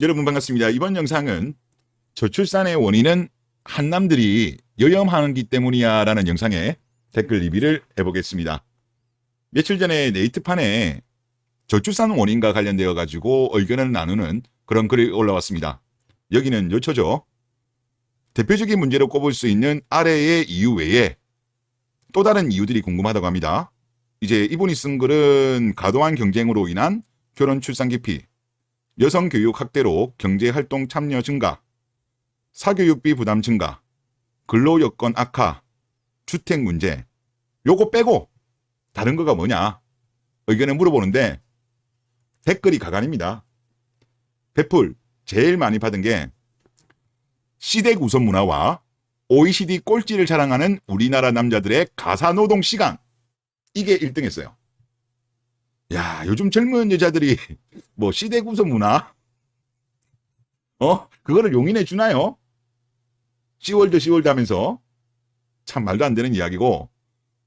여러분 반갑습니다. 이번 영상은 저출산의 원인은 한남들이 여염하기 때문이야 라는 영상에 댓글 리뷰를 해보겠습니다. 며칠 전에 네이트판에 저출산 원인과 관련되어 가지고 의견을 나누는 그런 글이 올라왔습니다. 여기는 요초죠. 대표적인 문제로 꼽을 수 있는 아래의 이유 외에 또 다른 이유들이 궁금하다고 합니다. 이제 이분이 쓴 글은 과도한 경쟁으로 인한 결혼 출산 기피, 여성 교육 확대로 경제 활동 참여 증가, 사교육비 부담 증가, 근로 여건 악화, 주택 문제. 요거 빼고 다른 거가 뭐냐? 의견을 물어보는데 댓글이 가관입니다. 배풀 제일 많이 받은 게 시댁 우선 문화와 OECD 꼴찌를 자랑하는 우리나라 남자들의 가사 노동 시간. 이게 1등 했어요. 야, 요즘 젊은 여자들이 뭐 시댁 우선 문화? 어? 그거를 용인해 주나요? 시월드 시월드 하면서 참 말도 안 되는 이야기고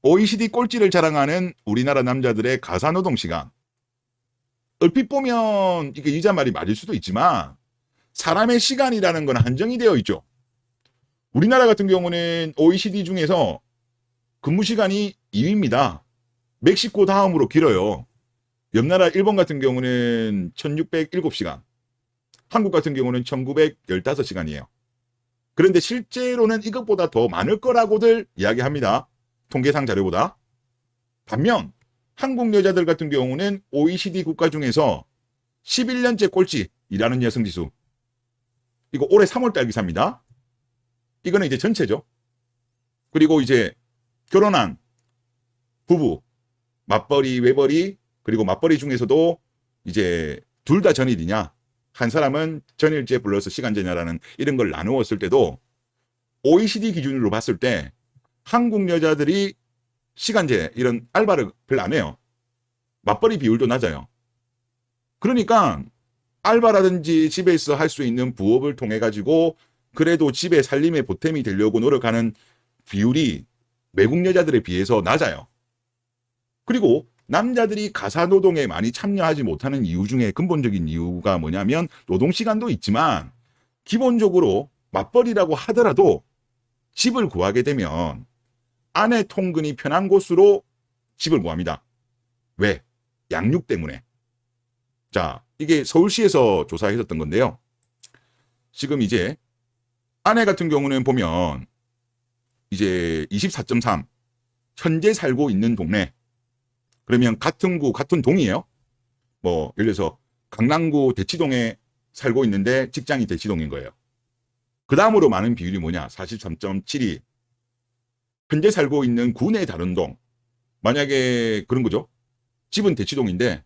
OECD 꼴찌를 자랑하는 우리나라 남자들의 가사 노동 시간. 얼핏 보면 이게 이자 말이 맞을 수도 있지만 사람의 시간이라는 건 한정이 되어 있죠. 우리나라 같은 경우는 OECD 중에서 근무 시간이 2위입니다. 멕시코 다음으로 길어요. 옆 나라 일본 같은 경우는 1607시간, 한국 같은 경우는 1915시간이에요. 그런데 실제로는 이것보다 더 많을 거라고들 이야기합니다. 통계상 자료보다. 반면 한국 여자들 같은 경우는 OECD 국가 중에서 11년째 꼴찌 일하는 여성 지수. 이거 올해 3월달 기사입니다. 이거는 이제 전체죠. 그리고 이제 결혼한 부부, 맞벌이, 외벌이, 그리고 맞벌이 중에서도 이제 둘 다 전일이냐, 한 사람은 전일제 플러스 시간제냐라는 이런 걸 나누었을 때도 OECD 기준으로 봤을 때 한국 여자들이 시간제 이런 알바를 별로 안 해요. 맞벌이 비율도 낮아요. 그러니까 알바라든지 집에서 할 수 있는 부업을 통해 가지고 그래도 집에 살림의 보탬이 되려고 노력하는 비율이 외국 여자들에 비해서 낮아요. 그리고 남자들이 가사 노동에 많이 참여하지 못하는 이유 중에 근본적인 이유가 뭐냐면 노동 시간도 있지만 기본적으로 맞벌이라고 하더라도 집을 구하게 되면 아내 통근이 편한 곳으로 집을 구합니다. 왜? 양육 때문에. 자, 이게 서울시에서 조사했었던 건데요. 지금 이제 아내 같은 경우는 보면 이제 24.3 현재 살고 있는 동네 그러면 같은 구 같은 동이에요. 뭐 예를 들어서 강남구 대치동에 살고 있는데 직장이 대치동인 거예요. 그 다음으로 많은 비율이 뭐냐? 43.72 현재 살고 있는 구내 다른 동 만약에 그런 거죠. 집은 대치동인데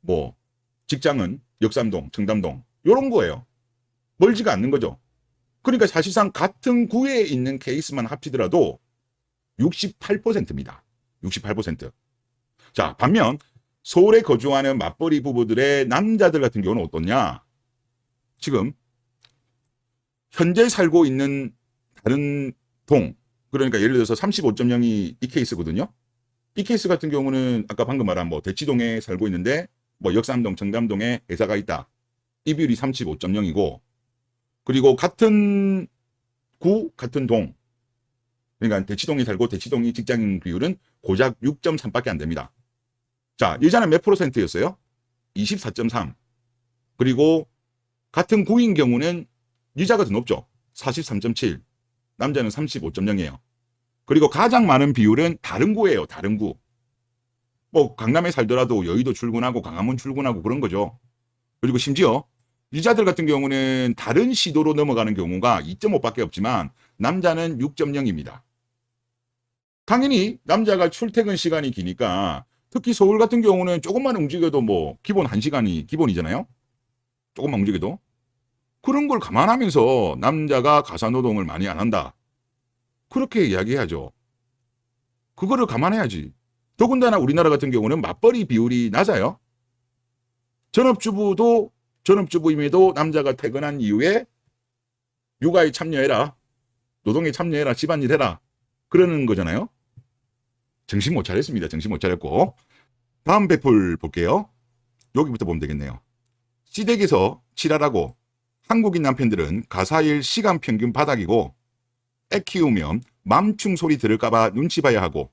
뭐 직장은 역삼동, 청담동 요런 거예요. 멀지가 않는 거죠. 그러니까 사실상 같은 구에 있는 케이스만 합치더라도 68%입니다. 68%. 자, 반면 서울에 거주하는 맞벌이 부부들의 남자들 같은 경우는 어떻냐? 지금 현재 살고 있는 다른 동, 그러니까 예를 들어서 35.0이 이 케이스거든요. 이 케이스 같은 경우는 아까 방금 말한 뭐 대치동에 살고 있는데 뭐 역삼동, 청담동에 회사가 있다. 이 비율이 35.0이고 그리고 같은 구, 같은 동. 그러니까 대치동에 살고 대치동이 직장인 비율은 고작 6.3밖에 안 됩니다. 자, 여자는 몇 프로센트였어요? 24.3. 그리고 같은 구인 경우는 여자가 더 높죠. 43.7. 남자는 35.0이에요. 그리고 가장 많은 비율은 다른 구예요. 다른 구. 뭐 강남에 살더라도 여의도 출근하고 강화문 출근하고 그런 거죠. 그리고 심지어 여자들 같은 경우는 다른 시도로 넘어가는 경우가 2.5밖에 없지만 남자는 6.0입니다. 당연히 남자가 출퇴근 시간이 기니까 특히 서울 같은 경우는 조금만 움직여도 뭐 기본 1시간이 기본이잖아요. 조금만 움직여도. 그런 걸 감안하면서 남자가 가사노동을 많이 안 한다. 그렇게 이야기해야죠. 그거를 감안해야지. 더군다나 우리나라 같은 경우는 맞벌이 비율이 낮아요. 전업주부도 전업주부임에도 남자가 퇴근한 이후에 육아에 참여해라. 노동에 참여해라. 집안일 해라. 그러는 거잖아요. 정신 못 차렸습니다. 정신 못 차렸고. 다음 배풀 볼게요. 여기부터 보면 되겠네요. 시댁에서 칠하라고 한국인 남편들은 가사일 시간 평균 바닥이고 애 키우면 맘충 소리 들을까봐 눈치 봐야 하고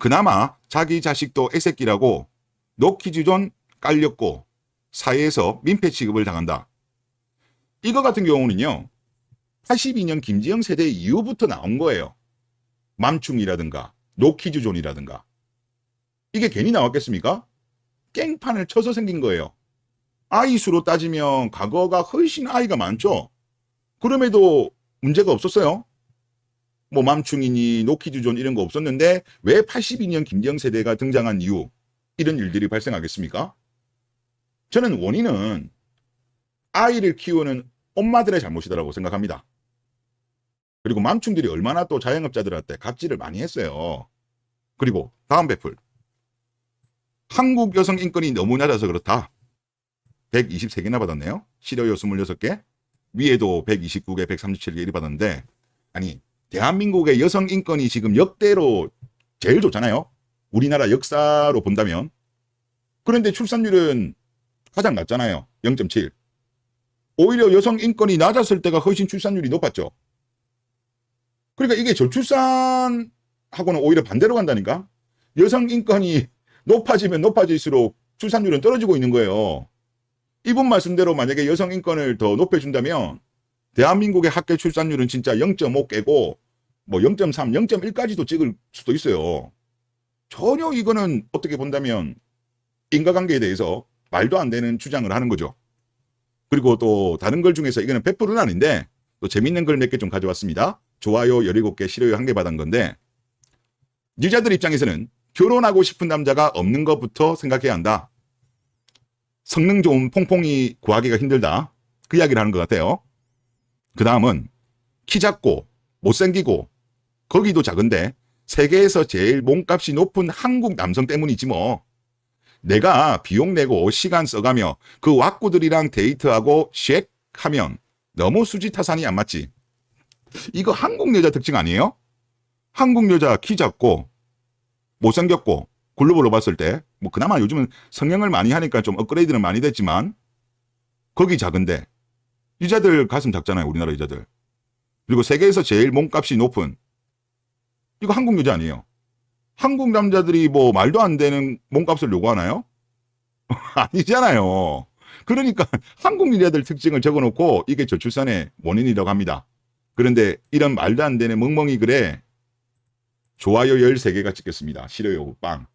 그나마 자기 자식도 애새끼라고 노키주존 깔렸고 사회에서 민폐 취급을 당한다. 이거 같은 경우는요. 82년 김지영 세대 이후부터 나온 거예요. 맘충이라든가 노키주존이라든가 이게 괜히 나왔겠습니까? 깽판을 쳐서 생긴 거예요. 아이 수로 따지면 과거가 훨씬 아이가 많죠. 그럼에도 문제가 없었어요. 뭐 맘충이니 노키주존 이런 거 없었는데 왜 82년 김지영 세대가 등장한 이후 이런 일들이 발생하겠습니까? 저는 원인은 아이를 키우는 엄마들의 잘못이다라고 생각합니다. 그리고 맘충들이 얼마나 또 자영업자들한테 갑질을 많이 했어요. 그리고 다음 배풀. 한국 여성 인권이 너무 낮아서 그렇다. 123개나 받았네요. 실효요 26개. 위에도 129개, 137개 이리 받았는데 아니 대한민국의 여성 인권이 지금 역대로 제일 좋잖아요. 우리나라 역사로 본다면. 그런데 출산율은 가장 낮잖아요. 0.7. 오히려 여성 인권이 낮았을 때가 훨씬 출산율이 높았죠. 그러니까 이게 저출산하고는 오히려 반대로 간다니까? 여성 인권이 높아지면 높아질수록 출산율은 떨어지고 있는 거예요. 이분 말씀대로 만약에 여성 인권을 더 높여준다면 대한민국의 학교 출산율은 진짜 0.5 깨고 뭐 0.3, 0.1까지도 찍을 수도 있어요. 전혀 이거는 어떻게 본다면 인과관계에 대해서 말도 안 되는 주장을 하는 거죠. 그리고 또 다른 걸 중에서 이거는 100%는 아닌데 또 재밌는 걸 몇 개 좀 가져왔습니다. 좋아요 17개, 싫어요 1개 받은 건데 여자들 입장에서는 결혼하고 싶은 남자가 없는 것부터 생각해야 한다. 성능 좋은 퐁퐁이 구하기가 힘들다. 그 이야기를 하는 것 같아요. 그 다음은 키 작고 못생기고 거기도 작은데 세계에서 제일 몸값이 높은 한국 남성 때문이지 뭐. 내가 비용 내고 시간 써가며 그 왁구들이랑 데이트하고 쉑 하면 너무 수지타산이 안 맞지. 이거 한국 여자 특징 아니에요? 한국 여자 키 작고 못생겼고 글로벌로 봤을 때 뭐 그나마 요즘은 성형을 많이 하니까 좀 업그레이드는 많이 됐지만 거기 작은데 여자들 가슴 작잖아요 우리나라 여자들 그리고 세계에서 제일 몸값이 높은 이거 한국 여자 아니에요 한국 남자들이 뭐 말도 안 되는 몸값을 요구하나요? 아니잖아요 그러니까 한국 여자들 특징을 적어놓고 이게 저출산의 원인이라고 합니다 그런데 이런 말도 안 되는 멍멍이 글에 좋아요 13개가 찍혔습니다. 싫어요, 빵.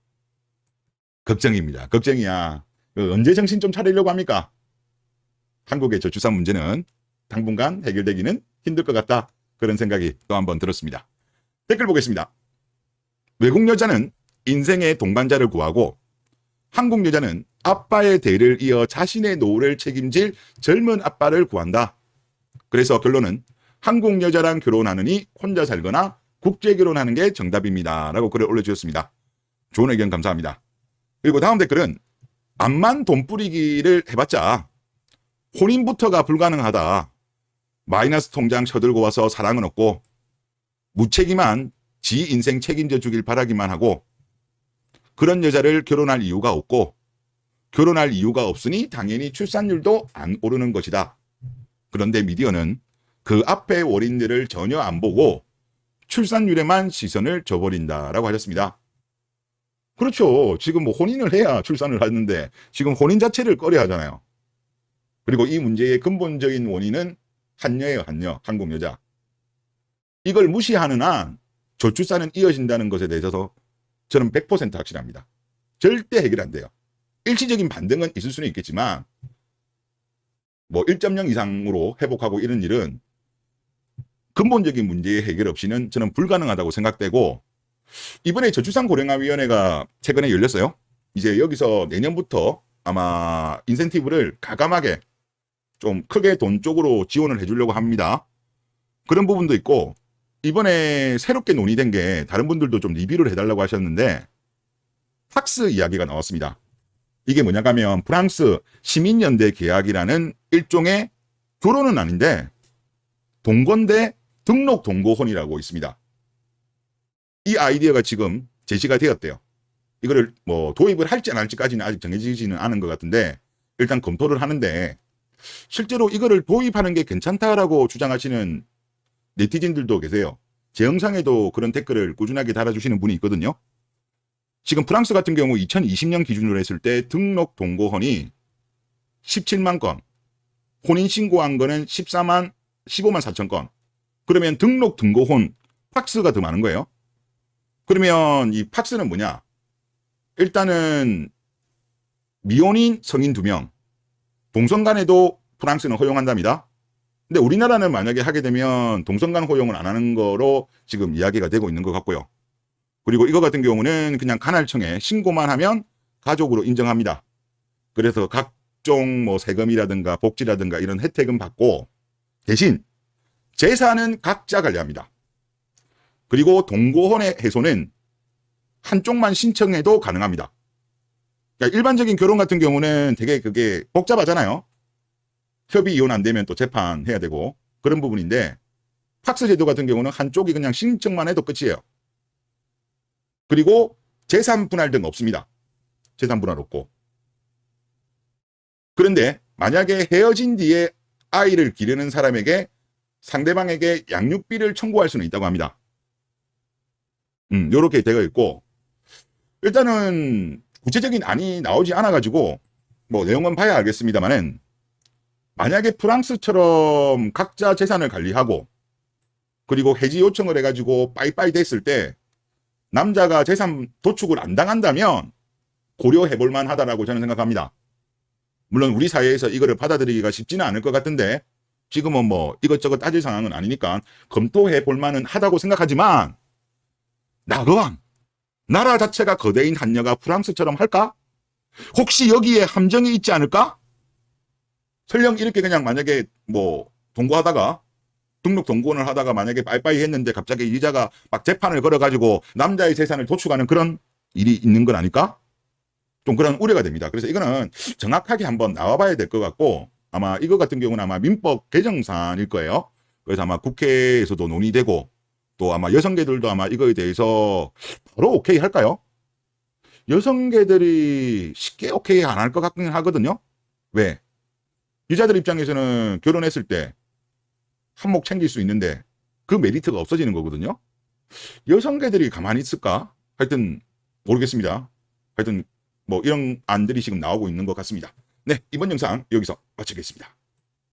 걱정입니다. 걱정이야. 그 언제 정신 좀 차리려고 합니까? 한국의 저출산 문제는 당분간 해결되기는 힘들 것 같다. 그런 생각이 또 한 번 들었습니다. 댓글 보겠습니다. 외국 여자는 인생의 동반자를 구하고 한국 여자는 아빠의 대를 이어 자신의 노후를 책임질 젊은 아빠를 구한다. 그래서 결론은 한국 여자랑 결혼하느니 혼자 살거나 국제 결혼하는 게 정답입니다. 라고 글을 올려주셨습니다. 좋은 의견 감사합니다. 그리고 다음 댓글은 암만 돈 뿌리기를 해봤자 혼인부터가 불가능하다. 마이너스 통장 쳐들고 와서 사랑은 없고 무책임한 지 인생 책임져 주길 바라기만 하고 그런 여자를 결혼할 이유가 없고 결혼할 이유가 없으니 당연히 출산율도 안 오르는 것이다. 그런데 미디어는 그 앞의 원인들을 전혀 안 보고 출산율에만 시선을 줘버린다라고 하셨습니다. 그렇죠. 지금 뭐 혼인을 해야 출산을 하는데 지금 혼인 자체를 꺼려 하잖아요. 그리고 이 문제의 근본적인 원인은 한여예요, 한여. 한국 여자. 이걸 무시하는 한 저출산은 이어진다는 것에 대해서 저는 100% 확실합니다. 절대 해결 안 돼요. 일시적인 반등은 있을 수는 있겠지만 뭐 1.0 이상으로 회복하고 이런 일은 근본적인 문제의 해결 없이는 저는 불가능하다고 생각되고 이번에 저출산 고령화위원회가 최근에 열렸어요. 이제 여기서 내년부터 아마 인센티브를 가감하게 좀 크게 돈 쪽으로 지원을 해주려고 합니다. 그런 부분도 있고 이번에 새롭게 논의된 게 다른 분들도 좀 리뷰를 해달라고 하셨는데 탁스 이야기가 나왔습니다. 이게 뭐냐 하면 프랑스 시민연대 계약이라는 일종의 결혼은 아닌데 동거인데 등록 동거혼이라고 있습니다. 이 아이디어가 지금 제시가 되었대요. 이거를 뭐 도입을 할지 안 할지까지는 아직 정해지지는 않은 것 같은데 일단 검토를 하는데 실제로 이거를 도입하는 게 괜찮다라고 주장하시는 네티즌들도 계세요. 제 영상에도 그런 댓글을 꾸준하게 달아주시는 분이 있거든요. 지금 프랑스 같은 경우 2020년 기준으로 했을 때 등록 동거혼이 17만 건, 혼인 신고한 거는 14만 15만 4천 건. 그러면 등록 등고혼 팍스가 더 많은 거예요. 그러면 이 팍스는 뭐냐? 일단은 미혼인 성인 두 명, 동성 간에도 프랑스는 허용한답니다. 근데 우리나라는 만약에 하게 되면 동성 간 허용을 안 하는 거로 지금 이야기가 되고 있는 것 같고요. 그리고 이거 같은 경우는 그냥 간할청에 신고만 하면 가족으로 인정합니다. 그래서 각종 뭐 세금이라든가 복지라든가 이런 혜택은 받고 대신 재산은 각자 관리합니다. 그리고 동거혼의 해소는 한쪽만 신청해도 가능합니다. 그러니까 일반적인 결혼 같은 경우는 되게 그게 복잡하잖아요. 협의 이혼 안 되면 또 재판해야 되고 그런 부분인데 팍스 제도 같은 경우는 한쪽이 그냥 신청만 해도 끝이에요. 그리고 재산 분할 등 없습니다. 재산 분할 없고. 그런데 만약에 헤어진 뒤에 아이를 기르는 사람에게 상대방에게 양육비를 청구할 수는 있다고 합니다. 음, 요렇게 되어 있고 일단은 구체적인 안이 나오지 않아 가지고 뭐 내용은 봐야 알겠습니다만은 만약에 프랑스처럼 각자 재산을 관리하고 그리고 해지 요청을 해 가지고 빠이빠이 됐을 때 남자가 재산 도축을 안 당한다면 고려해 볼 만하다라고 저는 생각합니다. 물론 우리 사회에서 이거를 받아들이기가 쉽지는 않을 것 같은데 지금은 뭐 이것저것 따질 상황은 아니니까 검토해 볼 만은 하다고 생각하지만 나그왕 나라 자체가 거대인 한녀가 프랑스처럼 할까? 혹시 여기에 함정이 있지 않을까? 설령 이렇게 그냥 만약에 뭐 동거하다가 등록 동거를 하다가 만약에 빠이빠이 했는데 갑자기 이자가 막 재판을 걸어가지고 남자의 재산을 도축하는 그런 일이 있는 건 아닐까? 좀 그런 우려가 됩니다. 그래서 이거는 정확하게 한번 나와봐야 될 것 같고 아마 이거 같은 경우는 아마 민법 개정사안일 거예요. 그래서 아마 국회에서도 논의되고 또 아마 여성계들도 아마 이거에 대해서 바로 오케이 할까요? 여성계들이 쉽게 오케이 안 할 것 같긴 하거든요. 왜? 여자들 입장에서는 결혼했을 때 한몫 챙길 수 있는데 그 메리트가 없어지는 거거든요. 여성계들이 가만히 있을까? 하여튼 모르겠습니다. 하여튼 뭐 이런 안들이 지금 나오고 있는 것 같습니다. 네, 이번 영상 여기서 마치겠습니다.